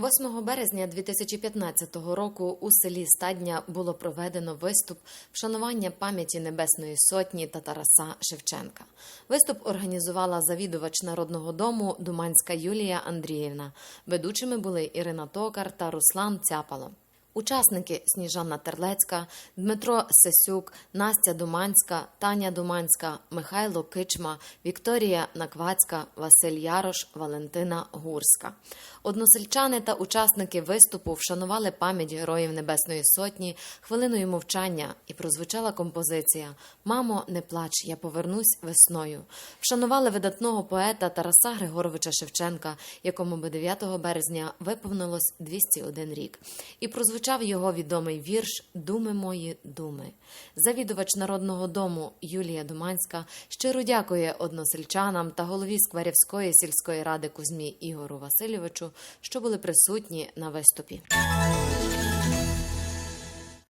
8 березня 2015 року у селі Стадня було проведено виступ вшанування пам'яті Небесної Сотні та Тараса Шевченка. Виступ організувала завідувач Народного дому Думанська Юлія Андріївна. Ведучими були Ірина Токар та Руслан Цяпало. Учасники Сніжана Терлецька, Дмитро Сесюк, Настя Думанська, Таня Думанська, Михайло Кичма, Вікторія Наквацька, Василь Ярош, Валентина Гурська. Односельчани та учасники виступу вшанували пам'ять героїв Небесної Сотні хвилиною мовчання і прозвучала композиція Мамо, не плач, я повернусь весною. Вшанували видатного поета Тараса Григоровича Шевченка, якому би 9 березня виповнилось 201 рік. І прозвучав його відомий вірш Думи мої думи. Завідувач Народного дому Юлія Думанська щиро дякує односельчанам та голові Скварівської сільської ради Кузьмі Ігору Васильовичу, що були присутні на виступі.